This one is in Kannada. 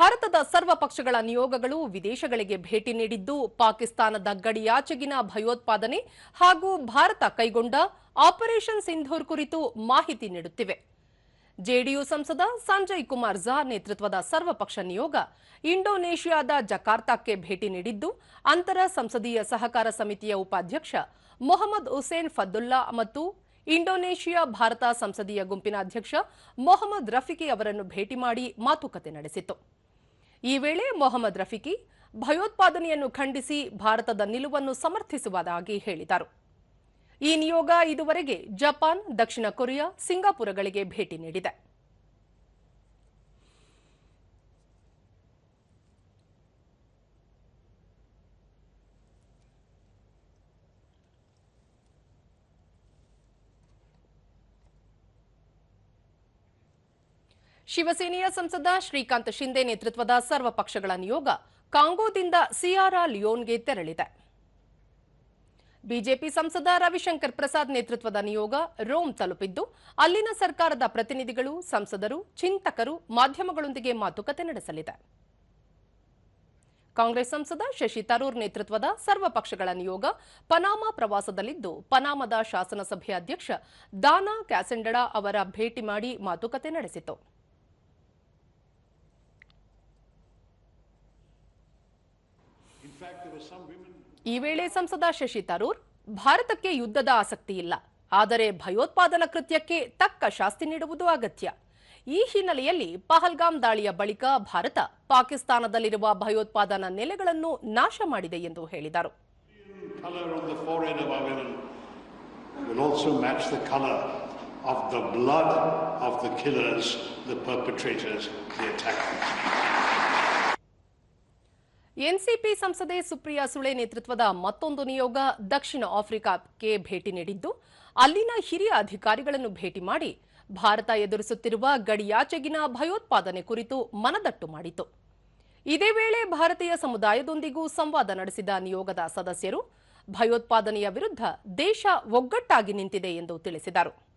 ಭಾರತದ ಸರ್ವ ಪಕ್ಷಗಳ ನಿಯೋಗಗಳು ವಿದೇಶಗಳಿಗೆ ಭೇಟಿ ನೀಡಿದ್ದು, ಪಾಕಿಸ್ತಾನದ ಗಡಿಯಾಚೆಗಿನ ಭಯೋತ್ಪಾದನೆ ಹಾಗೂ ಭಾರತ ಕೈಗೊಂಡ ಆಪರೇಷನ್ ಸಿಂಧೂರ್ ಕುರಿತು ಮಾಹಿತಿ ನೀಡುತ್ತಿವೆ. ಜೆಡಿಯು ಸಂಸದ ಸಂಜಯ್ ಕುಮಾರ್ ಝಾ ನೇತೃತ್ವದ ಸರ್ವಪಕ್ಷ ನಿಯೋಗ ಇಂಡೋನೇಷಿಯಾದ ಜಕಾರ್ತಾಕ್ಕೆ ಭೇಟಿ ನೀಡಿದ್ದು, ಅಂತರ ಸಂಸದೀಯ ಸಹಕಾರ ಸಮಿತಿಯ ಉಪಾಧ್ಯಕ್ಷ ಮೊಹಮ್ಮದ್ ಹುಸೇನ್ ಫದ್ದುಲ್ಲಾ ಮತ್ತು ಇಂಡೋನೇಷಿಯಾ ಭಾರತ ಸಂಸದೀಯ ಗುಂಪಿನ ಅಧ್ಯಕ್ಷ ಮೊಹಮ್ಮದ್ ರಫಿಕಿ ಅವರನ್ನು ಭೇಟಿ ಮಾಡಿ ಮಾತುಕತೆ ನಡೆಸಿತು ಈ ವೇಳೆ ಮೊಹಮ್ಮದ್ ರಫಿಕಿ ಭಯೋತ್ಪಾದನೆಯನ್ನು ಖಂಡಿಸಿ ಭಾರತದ ನಿಲುವನ್ನು ಸಮರ್ಥಿಸುವುದಾಗಿ ಹೇಳಿದರು. ಈ ನಿಯೋಗ ಇದುವರೆಗೆ ಜಪಾನ್, ದಕ್ಷಿಣ ಕೊರಿಯಾ, ಸಿಂಗಾಪುರಗಳಿಗೆ ಭೇಟಿ ನೀಡಿದೆ. ಶಿವಸೇನೆಯ ಸಂಸದ ಶ್ರೀಕಾಂತ್ ಶಿಂದೆ ನೇತೃತ್ವದ ಸರ್ವ ಪಕ್ಷಗಳ ನಿಯೋಗ ಕಾಂಗೋದಿಂದ ಸಿಯಾರಾ ಲಿಯೋನ್ಗೆ ತೆರಳಿದೆ. ಬಿಜೆಪಿ ಸಂಸದ ರವಿಶಂಕರ್ ಪ್ರಸಾದ್ ನೇತೃತ್ವದ ನಿಯೋಗ ರೋಮ್ ತಲುಪಿದ್ದು, ಅಲ್ಲಿನ ಸರ್ಕಾರದ ಪ್ರತಿನಿಧಿಗಳು, ಸಂಸದರು, ಚಿಂತಕರು, ಮಾಧ್ಯಮಗಳೊಂದಿಗೆ ಮಾತುಕತೆ ನಡೆಸಲಿದೆ. ಕಾಂಗ್ರೆಸ್ ಸಂಸದ ಶಶಿ ತರೂರ್ ನೇತೃತ್ವದ ಸರ್ವ ಪಕ್ಷಗಳ ನಿಯೋಗ ಪನಾಮಾ ಪ್ರವಾಸದಲ್ಲಿದ್ದು, ಪನಾಮದ ಶಾಸನಸಭೆ ಅಧ್ಯಕ್ಷ ದಾನಾ ಕ್ಯಾಸೆಂಡಡಾ ಅವರ ಭೇಟಿ ಮಾಡಿ ಮಾತುಕತೆ ನಡೆಸಿತು. ಈ ವೇಳೆ ಸಂಸದ ಶಶಿ ತರೂರ್, ಭಾರತಕ್ಕೆ ಯುದ್ಧದ ಆಸಕ್ತಿ ಇಲ್ಲ, ಆದರೆ ಭಯೋತ್ಪಾದನಾ ಕೃತ್ಯಕ್ಕೆ ತಕ್ಕ ಶಾಸ್ತಿ ನೀಡುವುದು ಅಗತ್ಯ ಈ ಹಿನ್ನೆಲೆಯಲ್ಲಿ ಪಹಲ್ಗಾಮ್ ದಾಳಿಯ ಬಳಿಕ ಭಾರತ ಪಾಕಿಸ್ತಾನದಲ್ಲಿರುವ ಭಯೋತ್ಪಾದನಾ ನೆಲೆಗಳನ್ನು ನಾಶ ಮಾಡಿದೆ ಎಂದು ಹೇಳಿದರು. ಎನ್ಸಿಪಿ ಸಂಸದೆ ಸುಪ್ರಿಯಾ ಸುಳೆ ನೇತೃತ್ವದ ಮತ್ತೊಂದು ನಿಯೋಗ ದಕ್ಷಿಣ ಆಫ್ರಿಕಾಕ್ಕೆ ಭೇಟಿ ನೀಡಿದ್ದು, ಅಲ್ಲಿನ ಹಿರಿಯ ಅಧಿಕಾರಿಗಳನ್ನು ಭೇಟಿ ಮಾಡಿ ಭಾರತ ಎದುರಿಸುತ್ತಿರುವ ಗಡಿಯಾಚೆಗಿನ ಭಯೋತ್ಪಾದನೆ ಕುರಿತು ಮನದಟ್ಟು ಮಾಡಿತು. ಇದೇ ವೇಳೆ ಭಾರತೀಯ ಸಮುದಾಯದೊಂದಿಗೂ ಸಂವಾದ ನಡೆಸಿದ ನಿಯೋಗದ ಸದಸ್ಯರು, ಭಯೋತ್ಪಾದನೆಯ ವಿರುದ್ಧ ದೇಶ ಒಗ್ಗಟ್ಟಾಗಿ ನಿಂತಿದೆ ಎಂದು ತಿಳಿಸಿದರು.